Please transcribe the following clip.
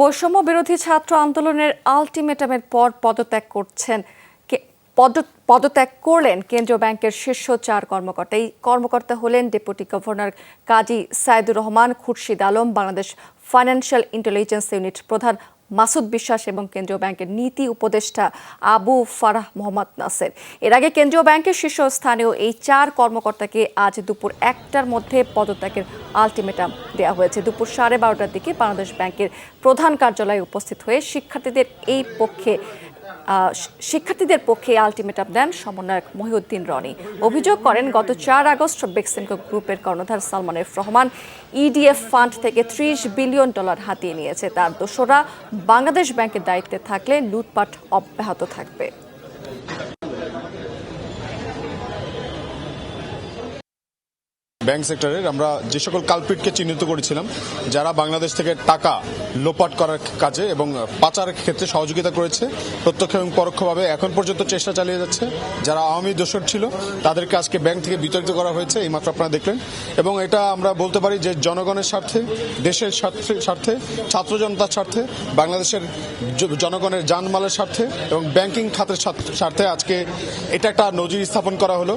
বৈষম্য বিরোধী ছাত্র আন্দোলনের আলটিমেটামের পর পদত্যাগ করছেন পদত্যাগ করলেন কেন্দ্রীয় ব্যাংকের শীর্ষ চার কর্মকর্তা। এই কর্মকর্তা হলেন deputy governor Kazi Saidur Rahman, Khurshid Alam, Bangladesh financial intelligence unit প্রধান মাসুদ বিশ্বাস এবং কেন্দ্রীয় ব্যাংকের নীতি উপদেষ্টা আবু ফারাহ মোহাম্মদ নাসের। এর আগে কেন্দ্রীয় ব্যাংকের শীর্ষস্থানীয় এই চার কর্মকর্তাকে আজ দুপুর একটার মধ্যে পদত্যাগের আলটিমেটাম দেওয়া হয়েছে। দুপুর সাড়ে বারোটার দিকে বাংলাদেশ ব্যাংকের প্রধান কার্যালয়ে উপস্থিত হয়ে শিক্ষার্থীদের এই পক্ষে শিক্ষার্থীদের পক্ষে আলটিমেটাম দেন সমন্বয়ক মহিউদ্দিন রনি। অভিযোগ করেন, গত চার আগস্ট বেক্সিমকো গ্রুপের কর্ণধার Salman F Rahman EDF fund থেকে ত্রিশ বিলিয়ন ডলার হাতিয়ে নিয়েছে। তার দোসরা বাংলাদেশ ব্যাংকের দায়িত্বে থাকলে লুটপাট অব্যাহত থাকবে। ব্যাংক সেক্টরের, আমরা যে সকল কালপিটকে চিহ্নিত করেছিলাম, যারা বাংলাদেশ থেকে টাকা লোপাট করার কাজে এবং পাচারের ক্ষেত্রে সহযোগিতা করেছে, প্রত্যক্ষ এবং পরোক্ষভাবে এখন পর্যন্ত চেষ্টা চালিয়ে যাচ্ছে, যারা আওয়ামী দোষর ছিল, তাদেরকে আজকে ব্যাংক থেকে বিতাড়িত করা হয়েছে, এই মাত্র আপনারা দেখলেন। এবং এটা আমরা বলতে পারি যে জনগণের স্বার্থে, দেশের স্বার্থে স্বার্থে, ছাত্র জনতার স্বার্থে, বাংলাদেশের জনগণের জানমালের স্বার্থে এবং ব্যাংকিং খাতের স্বার্থে আজকে এটা একটা নজির স্থাপন করা হলো।